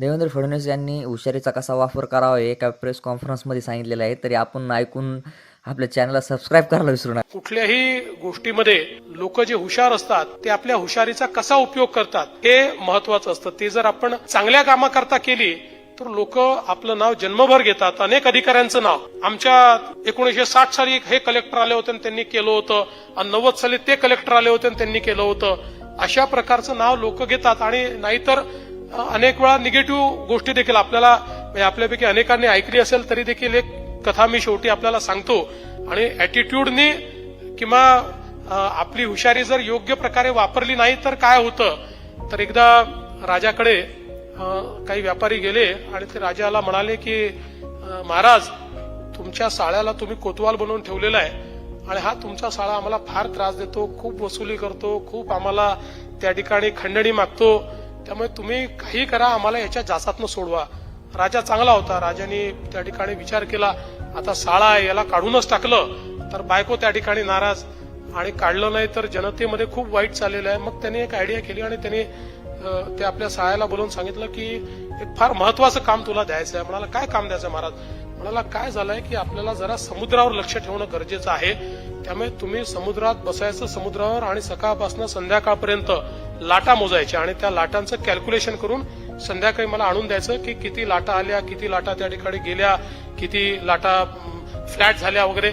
देवेंद्र फडणवीस यांनी हुशारीचा कसा वापर करावा हे एका प्रेस कॉन्फरन्समध्ये सांगितलेलं आहे. तरी आपण ऐकून आपल्या चॅनलला सबस्क्राईब करायला विसरू नका. कुठल्याही गोष्टीमध्ये लोक जे हुशार असतात ते आपल्या हुशारीचा कसा उपयोग करतात हे महत्वाचं असतं. ते जर आपण चांगल्या कामाकरता केली तर लोक आपलं नाव जन्मभर घेतात. अनेक अधिकाऱ्यांचं नाव. आमच्या एकोणीशे साठ साली हे कलेक्टर आले होते आणि त्यांनी केलं होतं. आणि नव्वद साली ते कलेक्टर आले होते आणि त्यांनी केलं होतं. अशा प्रकारचं नाव लोक घेतात. आणि नाहीतर अनेक वेळा निगेटिव्ह गोष्टी देखील आपल्याला म्हणजे आपल्यापैकी अनेकांनी ऐकली असेल तरी देखील एक कथा मी शेवटी आपल्याला सांगतो. आणि अॅटिट्यूडनी किंवा आपली हुशारी जर योग्य प्रकारे वापरली नाही तर काय होतं? तर एकदा राजाकडे काही व्यापारी गेले आणि ते राजाला म्हणाले की महाराज तुमच्या साळ्याला तुम्ही कोतवाल बनवून ठेवलेला आहे आणि हा तुमचा साळा आम्हाला फार त्रास देतो खूप वसुली करतो खूप आम्हाला त्या ठिकाणी खंडणी मागतो. त्यामुळे तुम्ही काही करा आम्हाला याच्या जाचातनं सोडवा. राजा चांगला होता. राजाने त्या ठिकाणी विचार केला. आता साळा आहे याला काढूनच टाकलं तर बायको त्या ठिकाणी नाराज. आणि काढलं नाही तर जनतेमध्ये खूप वाईट चाललेलं आहे. मग त्याने एक आयडिया केली आणि त्याने ते आपल्या साळ्याला बोलून सांगितलं की एक फार महत्वाचं काम तुला द्यायचं आहे म्हणाला काय काम द्यायचं महाराज? म्हणाला काय झालंय की आपल्याला जरा समुद्रावर लक्ष ठेवणं गरजेचं आहे. त्यामुळे तुम्ही समुद्रात बसायचं समुद्रावर आणि सकाळपासून संध्याकाळपर्यंत लाटा मोजायच्या आणि त्या लाटांचं कॅल्क्युलेशन करून संध्याकाळी मला आणून द्यायचं की किती लाटा आल्या किती लाटा त्या ठिकाणी गेल्या किती लाटा फ्लॅट झाल्या वगैरे.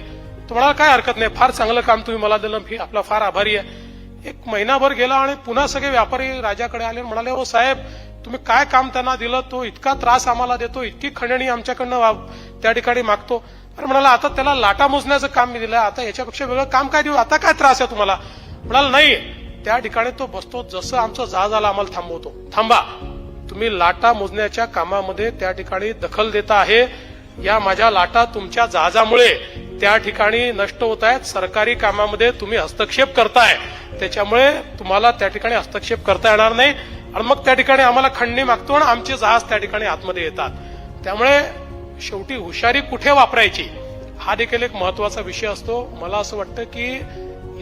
तुम्हाला काय हरकत नाही. फार चांगलं काम तुम्ही मला दिलं. मी आपला फार आभारी आहे. एक महिनाभर गेला आणि पुन्हा सगळे व्यापारी राजाकडे आले आणि म्हणाले हो साहेब तुम्ही काय काम त्यांना दिलं तो इतका त्रास आम्हाला देतो इतकी खंडणी आमच्याकडनं वा- त्या ठिकाणी मागतो. अरे म्हणाला आता त्याला लाटा मोजण्याचं काम मी दिलं आता याच्यापेक्षा वेगळं काम काय देऊ आता काय त्रास आहे तुम्हाला? म्हणाला नाही. त्या ठिकाणी तो बसतो जसं आमचं जहाज आला आम्हाला थांबवतो. थांबा. तुम्ही लाटा मोजण्याच्या कामामध्ये त्या ठिकाणी दखल देता आहे. या माझ्या लाटा तुमच्या जहाजामुळे त्या ठिकाणी नष्ट होत आहेत. सरकारी कामामध्ये तुम्ही हस्तक्षेप करताय. त्याच्यामुळे तुम्हाला त्या ठिकाणी हस्तक्षेप करता येणार नाही. आणि मग त्या ठिकाणी आम्हाला खंडणी मागतो आणि आमचे जहाज त्या ठिकाणी आतमध्ये येतात. त्यामुळे शेवटी हुशारी कुठे वापरायची हा देखील एक महत्त्वाचा विषय असतो. मला असं वाटतं की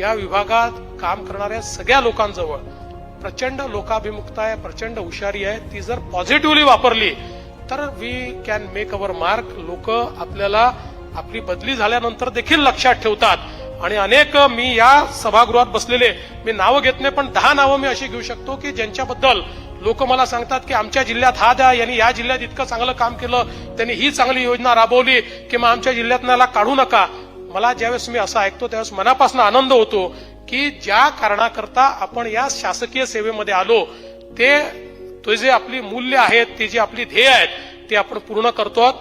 या विभागात काम करणाऱ्या सगळ्या लोकांजवळ प्रचंड लोकाभिमुखता आहे प्रचंड हुशारी आहे. ती जर पॉझिटिव्हली वापरली तर we can make our mark लोक आपल्याला आपली बदली झाल्यानंतर देखील लक्षात ठेवतात. आणि अनेक मी या सभागृहात बसलेले मी नावं घेत नाही पण दहा नावं मी अशी घेऊ शकतो की ज्यांच्याबद्दल लोक मला सांगतात की आमच्या जिल्ह्यात हा द्या यांनी या जिल्ह्यात इतकं चांगलं काम केलं त्यांनी ही चांगली योजना राबवली किंवा आमच्या जिल्ह्यात याला काढू नका. मला ज्यावेळेस मी असं ऐकतो त्यावेळेस मनापासून आनंद होतो की ज्या कारणाकरता आपण या शासकीय सेवेमध्ये आलो ते जे आपली मूल्य आहेत ते जी आपली ध्येय आहेत ते आपण पूर्ण करतो